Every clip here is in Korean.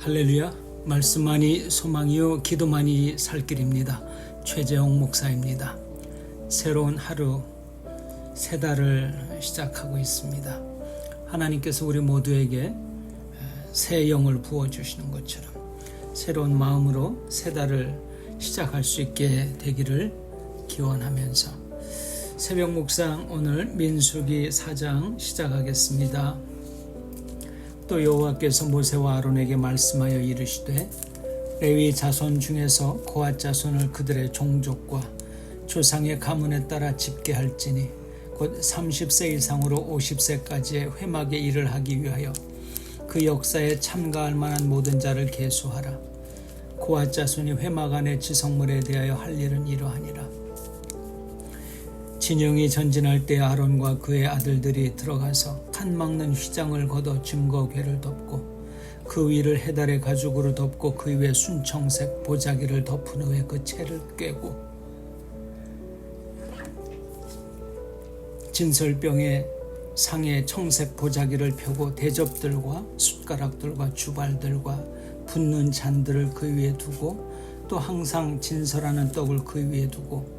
할렐루야. 말씀만이 소망이요 기도만이 살 길입니다. 최재홍 목사입니다. 새로운 하루 새 달을 시작하고 있습니다. 하나님께서 우리 모두에게 새 영을 부어 주시는 것처럼 새로운 마음으로 새 달을 시작할 수 있게 되기를 기원하면서 새벽 묵상 오늘 민수기 4장 시작하겠습니다. 또 여호와께서 모세와 아론에게 말씀하여 이르시되 레위 자손 중에서 고앗 자손을 그들의 종족과 조상의 가문에 따라 집계할지니 곧 30세 이상으로 50세까지의 회막의 일을 하기 위하여 그 역사에 참가할 만한 모든 자를 계수하라. 고앗 자손이 회막 안의 지성물에 대하여 할 일은 이러하니라. 진영이 전진할 때 아론과 그의 아들들이 들어가서 칸 막는 휘장을 걷어 증거궤를 덮고 그 위를 해달의 가죽으로 덮고 그 위에 순청색 보자기를 덮은 후에 그 채를 꿰고 진설병에 상에 청색 보자기를 펴고 대접들과 숟가락들과 주발들과 붓는 잔들을 그 위에 두고 또 항상 진설하는 떡을 그 위에 두고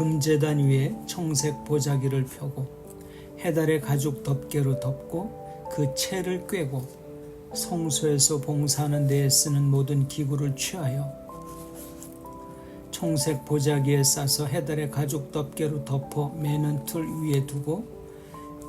금재단 위에 청색 보자기를 펴고 해달의 가죽 덮개로 덮고 그 채를 꿰고 성소에서 봉사하는 데에 쓰는 모든 기구를 취하여 청색 보자기에 싸서 해달의 가죽 덮개로 덮어 매는 틀 위에 두고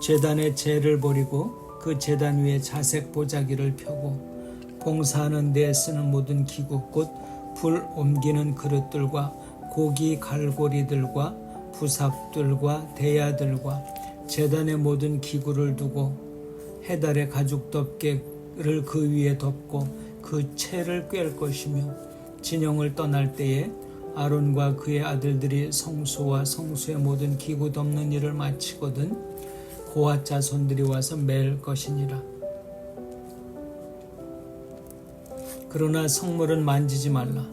재단에 재를 버리고 그 재단 위에 자색 보자기를 펴고 봉사하는 데에 쓰는 모든 기구 곧불 옮기는 그릇들과 고기 갈고리들과 부삽들과 대야들과 재단의 모든 기구를 두고 해달의 가죽 덮개를 그 위에 덮고 그 채를 꿰을 것이며 진영을 떠날 때에 아론과 그의 아들들이 성소와 성소의 모든 기구 덮는 일을 마치거든 고아 자손들이 와서 맬 것이니라. 그러나 성물은 만지지 말라.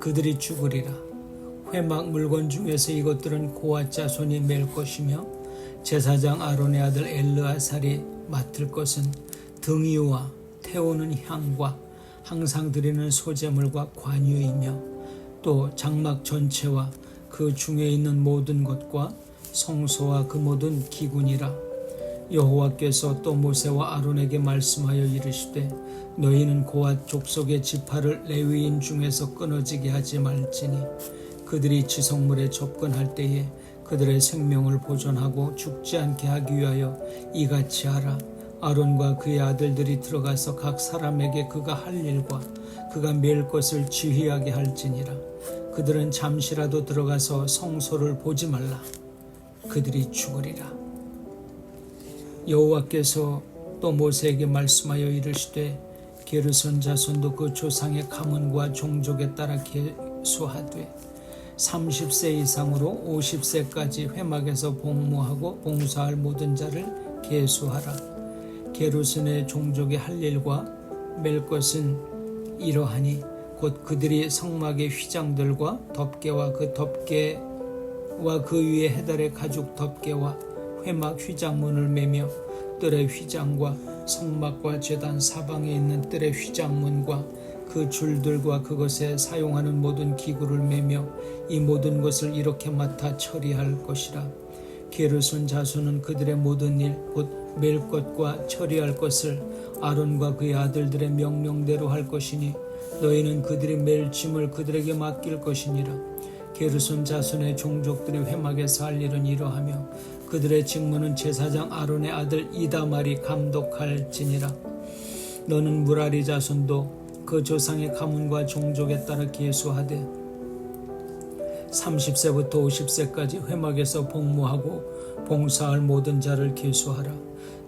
그들이 죽으리라. 회막 물건 중에서 이것들은 고아 자손이 맬 것이며 제사장 아론의 아들 엘르아살이 맡을 것은 등이와 태우는 향과 항상 드리는 소재물과 관유이며 또 장막 전체와 그 중에 있는 모든 것과 성소와 그 모든 기군이라. 여호와께서 또 모세와 아론에게 말씀하여 이르시되 너희는 고앗 족속의 지파를 레위인 중에서 끊어지게 하지 말지니 그들이 지성물에 접근할 때에 그들의 생명을 보존하고 죽지 않게 하기 위하여 이같이 하라. 아론과 그의 아들들이 들어가서 각 사람에게 그가 할 일과 그가 맬 것을 지휘하게 할지니라. 그들은 잠시라도 들어가서 성소를 보지 말라. 그들이 죽으리라. 여호와께서 또 모세에게 말씀하여 이르시되 게르손 자손도 그 조상의 가문과 종족에 따라 계수하되 30세 이상으로 50세까지 회막에서 복무하고 봉사할 모든 자를 계수하라. 게르손의 종족의 할 일과 맬 것은 이러하니 곧 그들이 성막의 휘장들과 덮개와 그 덮개와 그 위에 해달의 가죽 덮개와 회막 휘장문을 매며 뜰의 휘장과 성막과 재단 사방에 있는 뜰의 휘장문과 그 줄들과 그것에 사용하는 모든 기구를 매며 이 모든 것을 이렇게 맡아 처리할 것이라. 게르손 자손은 그들의 모든 일, 곧맬 것과 처리할 것을 아론과 그의 아들들의 명령대로 할 것이니 너희는 그들이 맬 짐을 그들에게 맡길 것이니라. 게르손 자손의 종족들의 회막에서 할 일은 이러하며 그들의 직무는 제사장 아론의 아들 이다말이 감독할지니라. 너는 무라리 자손도 그 조상의 가문과 종족에 따라 계수하되 30세부터 50세까지 회막에서 복무하고 봉사할 모든 자를 계수하라.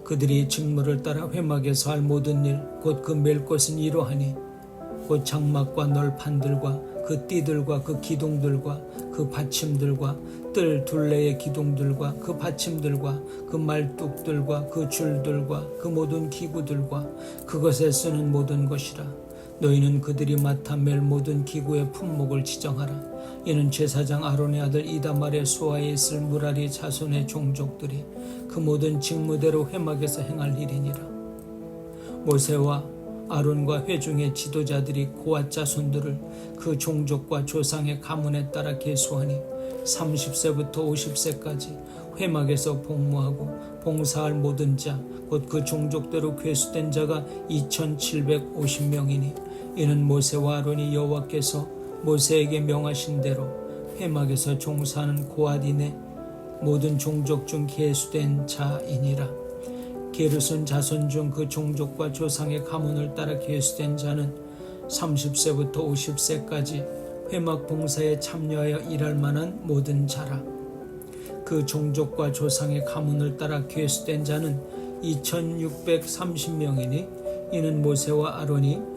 그들이 직무를 따라 회막에서 할 모든 일 곧그맬 것은 이러하니 곧 장막과 널판들과 그 띠들과 그 기둥들과 그 받침들과 뜰 둘레의 기둥들과 그 받침들과 그 말뚝들과 그 줄들과 그 모든 기구들과 그것에 쓰는 모든 것이라 너희는 그들이 맡아 맬 모든 기구의 품목을 지정하라. 이는 제사장 아론의 아들 이다말의 수하에 있을 무라리 자손의 종족들이 그 모든 직무대로 회막에서 행할 일이니라. 모세와 아론과 회중의 지도자들이 고아 자손들을 그 종족과 조상의 가문에 따라 계수하니 30세부터 50세까지 회막에서 복무하고 봉사할 모든 자 곧 그 종족대로 괴수된 자가 2750명이니 이는 모세와 아론이 여호와께서 모세에게 명하신 대로 회막에서 종사하는 고아딘의 모든 종족 중 계수된 자이니라 게르손 자손 중 그 종족과 조상의 가문을 따라 계수된 자는 30세부터 50세까지 회막 봉사에 참여하여 일할 만한 모든 자라. 그 종족과 조상의 가문을 따라 계수된 자는 2630명이니 이는 모세와 아론이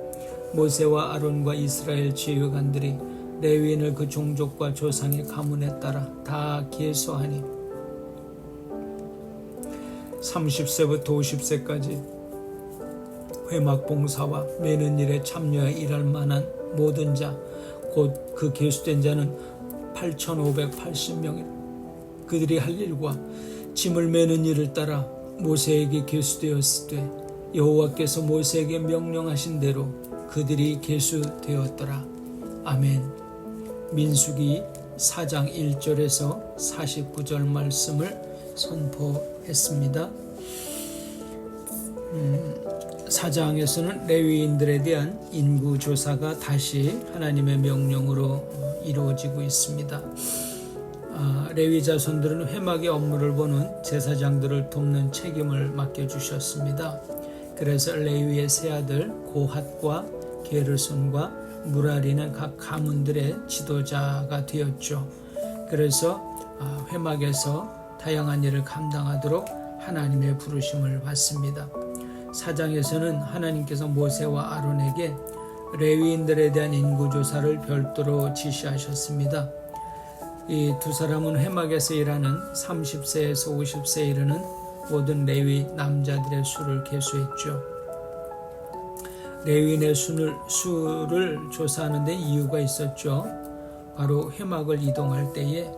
모세와 아론과 이스라엘 지휘관들이 레위인을 그 종족과 조상의 가문에 따라 다 계수하니 30세부터 50세까지 회막 봉사와 매는 일에 참여해 일할 만한 모든 자, 곧 그 계수된 자는 8,580명이라. 그들이 할 일과 짐을 매는 일을 따라 모세에게 계수되었을 때 여호와께서 모세에게 명령하신 대로 그들이 계수되었더라. 아멘. 민수기 4장 1절에서 49절 말씀을 선포했습니다. 음, 사장에서는 레위인들에 대한 인구 조사가 다시 하나님의 명령으로 이루어지고 있습니다. 아, 레위 자손들은 회막의 업무를 보는 제사장들을 돕는 책임을 맡겨 주셨습니다. 그래서 레위의 세 아들 고핫과 게르손과 무라리는 각 가문들의 지도자가 되었죠. 그래서 아, 회막에서 다양한 일을 감당하도록 하나님의 부르심을 받습니다. 사장에서는 하나님께서 모세와 아론에게 레위인들에 대한 인구 조사를 별도로 지시하셨습니다. 이 두 사람은 회막에서 일하는 30세에서 50세에 이르는 모든 레위 남자들의 수를 계수했죠. 레위인의 수를, 수를 조사하는 데 이유가 있었죠. 바로 회막을 이동할 때에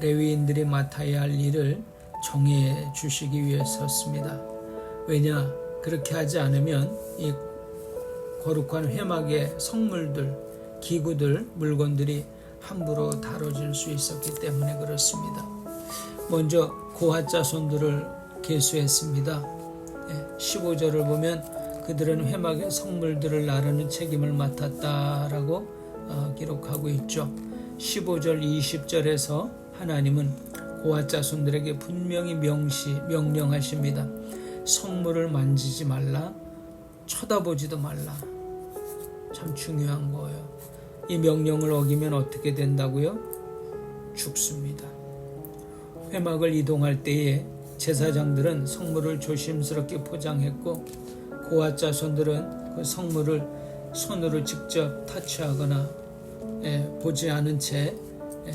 레위인들이 맡아야 할 일을 정해 주시기 위해서였습니다. 왜냐? 그렇게 하지 않으면 이 거룩한 회막의 성물들, 기구들, 물건들이 함부로 다뤄질 수 있었기 때문에 그렇습니다. 먼저 고핫 자손들을 계수했습니다. 15절을 보면 그들은 회막의 성물들을 나르는 책임을 맡았다라고 어, 기록하고 있죠. 15절 20절에서 하나님은 고핫자손들에게 분명히 명시 명령하십니다. 성물을 만지지 말라, 쳐다보지도 말라. 참 중요한 거예요. 이 명령을 어기면 어떻게 된다고요? 죽습니다. 회막을 이동할 때에 제사장들은 성물을 조심스럽게 포장했고 고아 자손들은 그 성물을 손으로 직접 타치하거나 예, 보지 않은 채 예,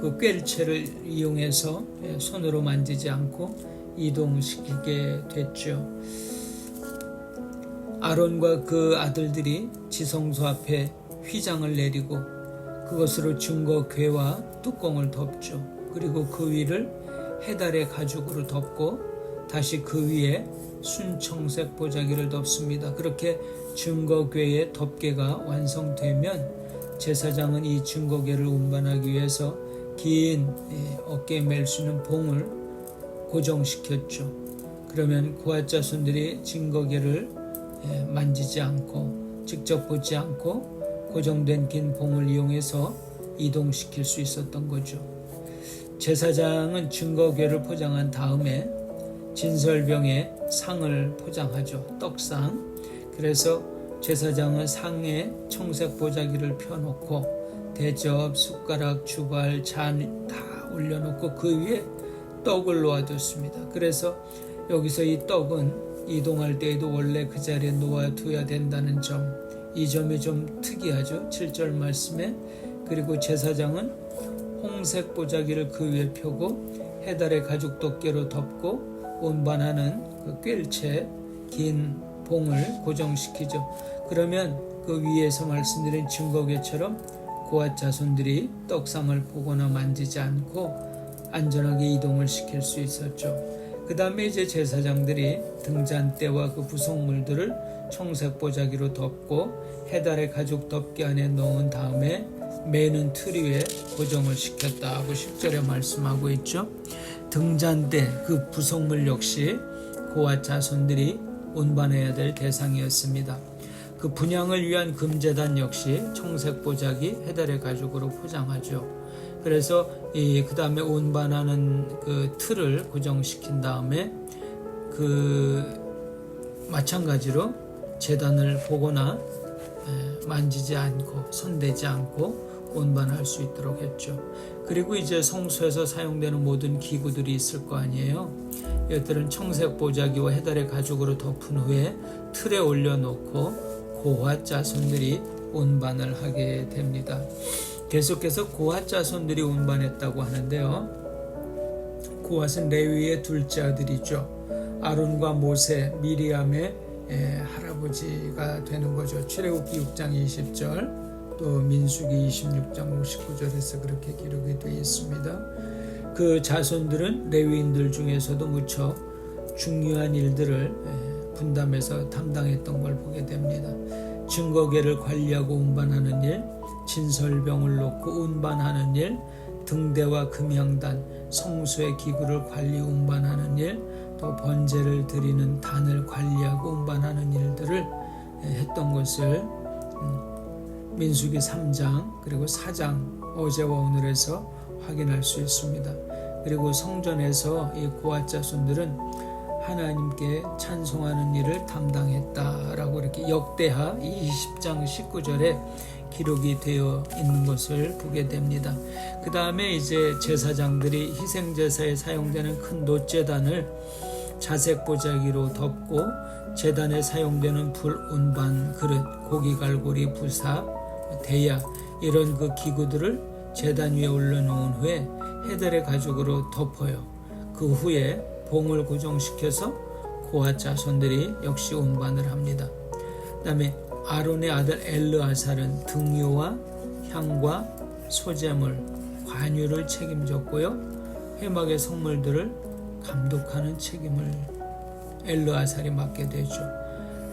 그 꿰를채를 이용해서 예, 손으로 만지지 않고 이동시키게 됐죠. 아론과 그 아들들이 지성소 앞에 휘장을 내리고 그것으로 증거궤와 뚜껑을 덮죠. 그리고 그 위를 해달의 가죽으로 덮고 다시 그 위에 순청색 보자기를 덮습니다. 그렇게 증거궤의 덮개가 완성되면 제사장은 이 증거궤를 운반하기 위해서 긴 예, 어깨에 맬수 있는 봉을 고정시켰죠. 그러면 고아 자손들이 증거계를 예, 만지지 않고 직접 보지 않고 고정된 긴 봉을 이용해서 이동시킬 수 있었던 거죠. 제사장은 증거궤를 포장한 다음에 진설병에 상을 포장하죠. 떡상. 그래서 제사장은 상에 청색 보자기를 펴놓고 대접, 숟가락, 주발, 잔 다 올려놓고 그 위에 떡을 놓아뒀습니다. 그래서 여기서 이 떡은 이동할 때에도 원래 그 자리에 놓아둬야 된다는 점, 이 점이 좀 특이하죠. 7절 말씀에 그리고 제사장은 홍색 보자기를 그 위에 펴고 해달의 가죽 덮개로 덮고 운반하는 그 꿰일체 긴 봉을 고정시키죠. 그러면 그 위에서 말씀드린 증거계처럼 고아 자손들이 떡상을 보거나 만지지 않고 안전하게 이동을 시킬 수 있었죠. 그 다음에 이제 제사장들이 등잔대와 그 부속물들을 청색 보자기로 덮고 해달의 가죽 덮개 안에 넣은 다음에 매는 틀 위에 고정을 시켰다고 10절에 말씀하고 있죠. 등잔대 그 부속물 역시 고아 자손들이 운반해야 될 대상이었습니다. 그 분양을 위한 금재단 역시 청색 보자기 해달의 가죽으로 포장하죠. 그래서 이 그다음에 운반하는 그 틀을 고정시킨 다음에 그 마찬가지로 재단을 보거나 에, 만지지 않고 손대지 않고 운반할 수 있도록 했죠. 그리고 이제 성소에서 사용되는 모든 기구들이 있을 거 아니에요. 이것들은 청색 보자기와 해달의 가죽으로 덮은 후에 틀에 올려놓고 고아 자손들이 운반을 하게 됩니다. 계속해서 고아 자손들이 운반했다고 하는데요. 고앗은 레위의 둘째 아들이죠. 아론과 모세, 미리암의 에, 할아버지가 되는 거죠. 출애굽기 6장 20절, 또 민수기 26장 59절에서 그렇게 기록이 되어 있습니다. 그 자손들은 레위인들 중에서도 무척 중요한 일들을 에, 분담해서 담당했던 걸 보게 됩니다. 증거계를 관리하고 운반하는 일, 진설병을 놓고 운반하는 일, 등대와 금향단, 성소의 기구를 관리 운반하는 일, 또 번제를 드리는 단을 관리하고 운반하는 일들을 했던 것을 음, 민수기 3장 그리고 4장 어제와 오늘에서 확인할 수 있습니다. 그리고 성전에서 이 고아 자손들은 하나님께 찬송하는 일을 담당했다라고 이렇게 역대하 20장 19절에 기록이 되어 있는 것을 보게 됩니다. 그 다음에 이제 제사장들이 희생제사에 사용되는 큰 놋재단을 자색 보자기로 덮고 재단에 사용되는 불 운반 그릇, 고기 갈고리, 부사, 대야 이런 그 기구들을 재단 위에 올려놓은 후에 해달의 가죽으로 덮어요. 그 후에 봉을 고정시켜서 고아 자손들이 역시 운반을 합니다. 그다음에 아론의 아들 엘르아살은 등유와 향과 소재물, 관유를 책임졌고요. 회막의 성물들을 감독하는 책임을 엘르아살이 맡게 되죠.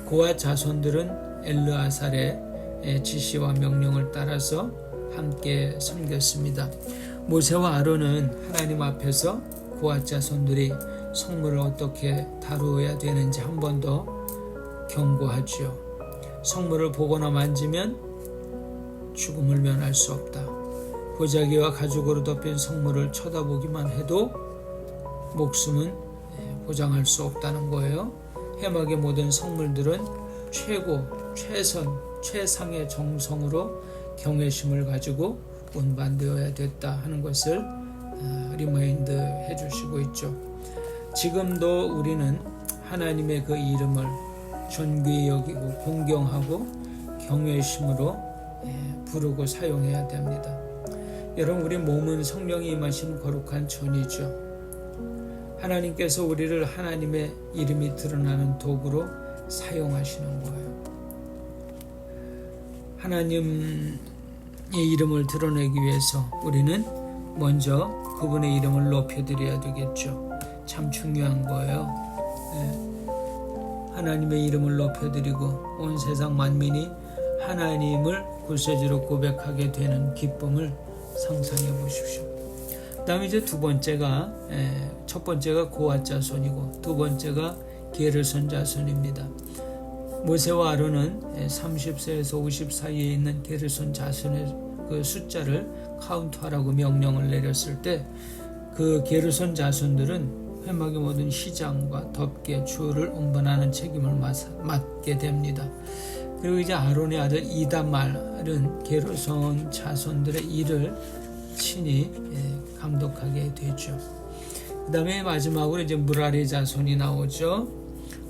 고아 자손들은 엘르아살의 지시와 명령을 따라서 함께 섬겼습니다. 모세와 아론은 하나님 앞에서 고아 자손들이 성물을 어떻게 다루어야 되는지 한 번 더 경고하지요. 성물을 보거나 만지면 죽음을 면할 수 없다. 보자기와 가죽으로 덮인 성물을 쳐다보기만 해도 목숨은 예, 보장할 수 없다는 거예요. 해막의 모든 성물들은 최고, 최선, 최상의 정성으로 경외심을 가지고 운반되어야 됐다 하는 것을 어, 리마인드 해주시고 있죠. 지금도 우리는 하나님의 그 이름을 존귀히 여기고 공경하고 경외심으로 예, 부르고 사용해야 됩니다. 여러분 우리 몸은 성령이 임하신 거룩한 존이죠. 하나님께서 우리를 하나님의 이름이 드러나는 도구로 사용하시는 거예요. 하나님의 이름을 드러내기 위해서 우리는 먼저 그분의 이름을 높여드려야 되겠죠. 참 중요한 거예요. 네. 하나님의 이름을 높여드리고 온 세상 만민이 하나님을 구세주로 고백하게 되는 기쁨을 상상해 보십시오. 그다음에 이제 두 번째가 에, 첫 번째가 고앗 자손이고 두 번째가 게르손 자손입니다. 모세와 아론은 30세에서 50 사이에 있는 게르손 자손의 그 숫자를 카운트하라고 명령을 내렸을 때 그 게르손 자손들은 회막의 모든 시장과 덮개 주를 운반하는 책임을 맡게 됩니다. 그리고 이제 아론의 아들 이다말은 게르손 자손들의 일을 친히 예, 감독하게 되죠. 그 다음에 마지막으로 이제 무라리 자손이 나오죠.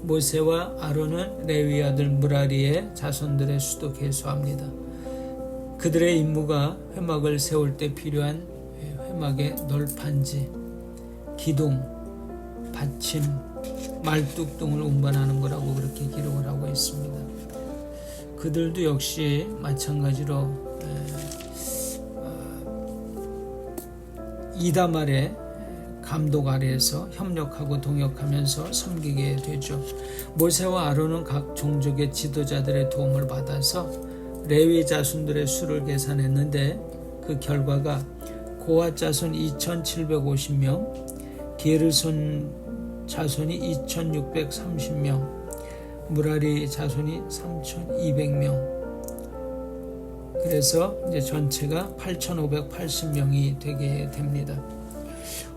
모세와 아론은 레위 아들 무라리의 자손들의 수도 계수합니다. 그들의 임무가 회막을 세울 때 필요한 회막의 널판지, 기둥, 받침, 말뚝 등을 운반하는 거라고 그렇게 기록을 하고 있습니다. 그들도 역시 마찬가지로 어, 이다말의 감독 아래에서 협력하고 동역하면서 섬기게 되죠. 모세와 아론은 각 종족의 지도자들의 도움을 받아서 레위 자손들의 수를 계산했는데 그 결과가 고아 자손 2,750명, 게르손 자손이 2,630명, 무라리 자손이 3,200명. 그래서 이제 전체가 8,580명이 되게 됩니다.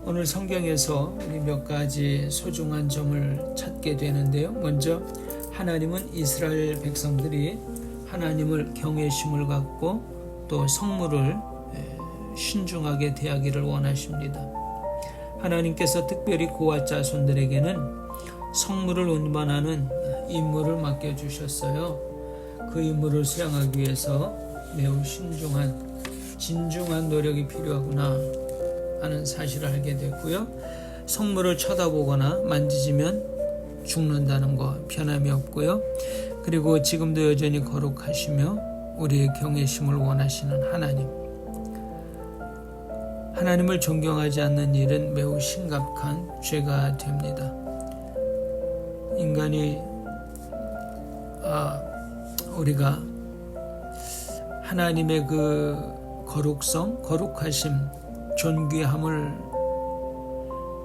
오늘 성경에서 우리 몇 가지 소중한 점을 찾게 되는데요. 먼저 하나님은 이스라엘 백성들이 하나님을 경외심을 갖고 또 성물을 신중하게 대하기를 원하십니다. 하나님께서 특별히 고아 자손들에게는 성물을 운반하는 임무를 맡겨 주셨어요. 그 임무를 수행하기 위해서 매우 신중한 진중한 노력이 필요하구나 하는 사실을 알게 됐고요. 성물을 쳐다보거나 만지지면 죽는다는 거 변함이 없고요. 그리고 지금도 여전히 거룩하시며 우리의 경외심을 원하시는 하나님. 하나님을 존경하지 않는 일은 매우 심각한 죄가 됩니다. 인간이 아, 우리가 하나님의 그 거룩성, 거룩하심, 존귀함을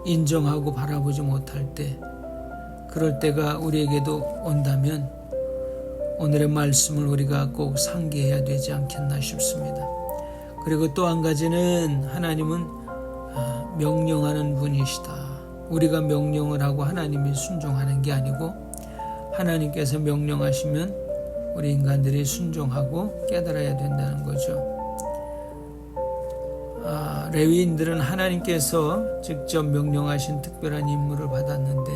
인정하고 바라보지 못할 때 그럴 때가 우리에게도 온다면 오늘의 말씀을 우리가 꼭 상기해야 되지 않겠나 싶습니다. 그리고 또 한 가지는 하나님은 아, 명령하는 분이시다. 우리가 명령을 하고 하나님이 순종하는 게 아니고 하나님께서 명령하시면 우리 인간들이 순종하고 깨달아야 된다는 거죠. 아, 레위인들은 하나님께서 직접 명령하신 특별한 임무를 받았는데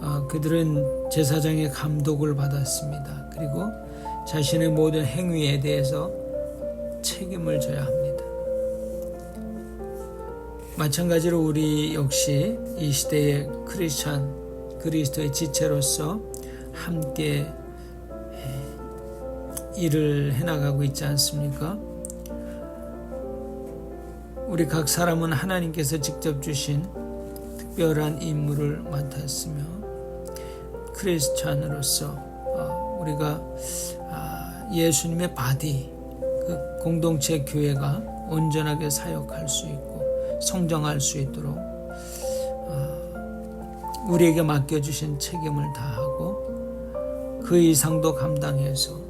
아, 그들은 제사장의 감독을 받았습니다. 그리고 자신의 모든 행위에 대해서 책임을 져야 합니다. 마찬가지로 우리 역시 이 시대의 크리스찬 그리스도의 지체로서 함께 일을 해나가고 있지 않습니까? 우리 각 사람은 하나님께서 직접 주신 특별한 임무를 맡았으며 크리스찬으로서 어, 우리가 아, 예수님의 바디 그 공동체 교회가 온전하게 사역할 수 있고 성장할 수 있도록 어, 우리에게 맡겨주신 책임을 다하고 그 이상도 감당해서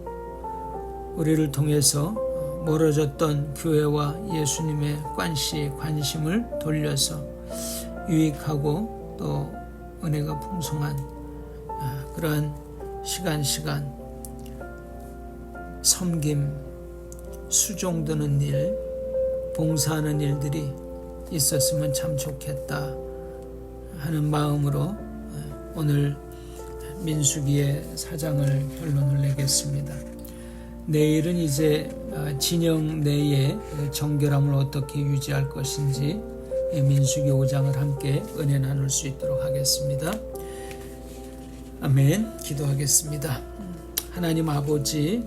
우리를 통해서 멀어졌던 교회와 예수님의 관시 관심을 돌려서 유익하고 또 은혜가 풍성한 아, 그러한 시간 시간 섬김 수종드는 일 봉사하는 일들이 있었으면 참 좋겠다 하는 마음으로 아, 오늘 민수기의 사장을 결론을 내겠습니다. 내일은 이제 어, 진영 내의 정결함을 어떻게 유지할 것인지 민수기 5장을 함께 은혜 나눌 수 있도록 하겠습니다. 아멘. 기도하겠습니다. 하나님 아버지,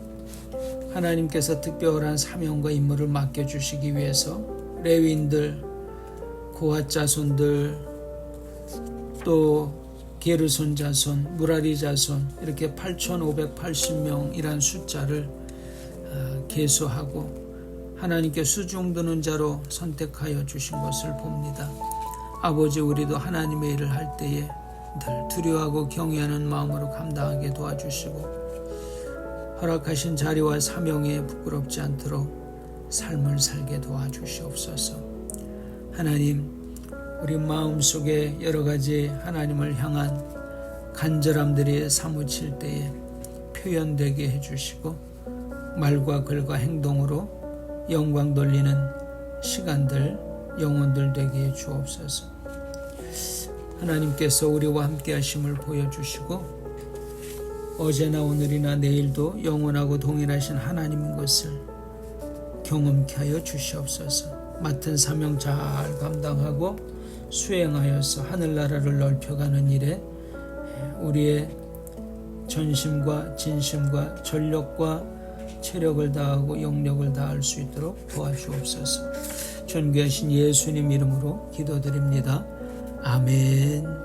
하나님께서 특별한 사명과 임무를 맡겨주시기 위해서 레위인들, 고아 자손들, 또 게르손 자손, 무라리 자손 이렇게 8,580명이란 숫자를 계수하고 하나님께 수중드는 자로 선택하여 주신 것을 봅니다. 아버지 우리도 하나님의 일을 할 때에 늘 두려워하고 경외하는 마음으로 감당하게 도와주시고 허락하신 자리와 사명에 부끄럽지 않도록 삶을 살게 도와주시옵소서. 하나님, 우리 마음 속에 여러 가지 하나님을 향한 간절함들이 사무칠 때에 표현되게 해주시고 말과 글과 행동으로 영광 돌리는 시간들, 영혼들 해 주옵소서. 하나님께서 우리와 함께 하심을 보여주시고 어제나 오늘이나 내일도 영원하고 동일하신 하나님인 것을 경험케 하여 주시옵소서. 맡은 사명 잘 감당하고 수행하여서 하늘나라를 넓혀가는 일에 우리의 전심과 진심과 전력과 체력을 다하고 영력을 다할 수 있도록 도와주옵소서. 존귀하신 예수님 이름으로 기도드립니다. 아멘.